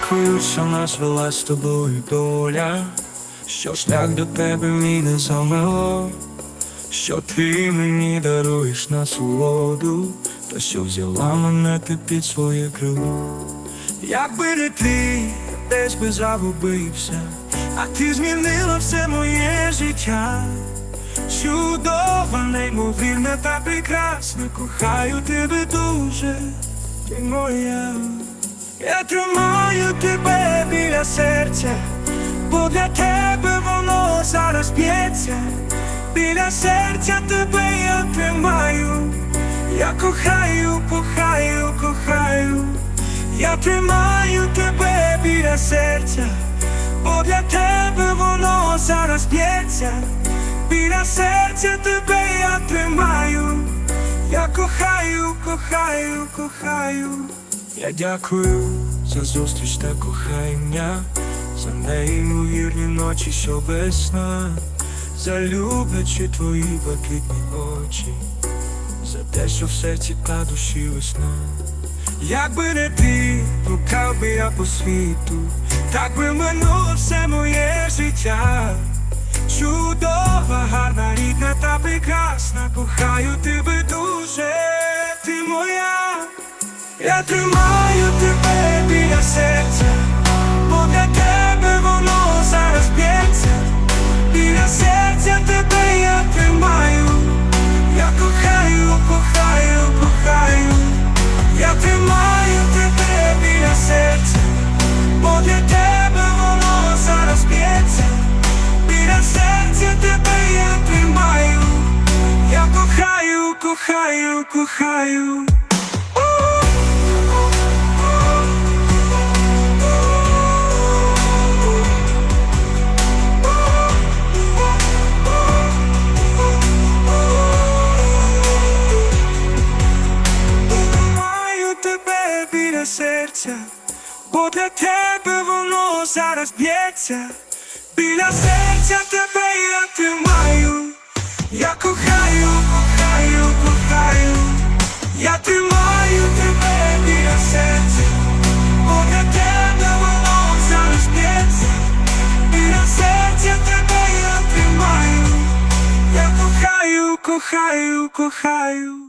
дякую, що нас вела з тобою доля, що шлях до тебе мій не замело, що ти мені даруєш насолоду, та що взяла мене ти під своє крило. Якби не ти, десь би загубився, а ти змінила все моє життя. Чудова, неймовірна та прекрасна, кохаю тебе дуже, ти моя. Я тримаю тебе біля серця, бо для тебе воно зараз б'ється, біля серця тебе я тримаю, я кохаю, кохаю, кохаю, я тримаю тебе біля серця, бо для тебе воно зараз б'ється, біля серця тебе я тримаю, я кохаю, кохаю, кохаю. Я дякую за зустріч та кохання, за неймовірні ночі, що без сна, за люблячі твої блакитні очі, за те, що в серці та душі весна. Якби не ти, блукав би я по світу, так би минуло все моє життя. Чудова, гарна, рідна та прекрасна, кохаю тебе Я тримаю тебе біля серця, бо для тебе воно зараз б'ється, біля серця тебе я тримаю, я кохаю, кохаю, кохаю, я тримаю тебе біля серця, бо для тебе воно зараз б'ється, біля серця тебе я тримаю, я кохаю, кохаю, кохаю. Серця, бо для тебе воно зараз б'ється. Біля серця тебе я тримаю, я кохаю, кохаю, кохаю, я тримаю тебе біля серця, бо для тебе воно зараз б'ється. Біля серця тебе я тримаю, я кохаю, кохаю, кохаю.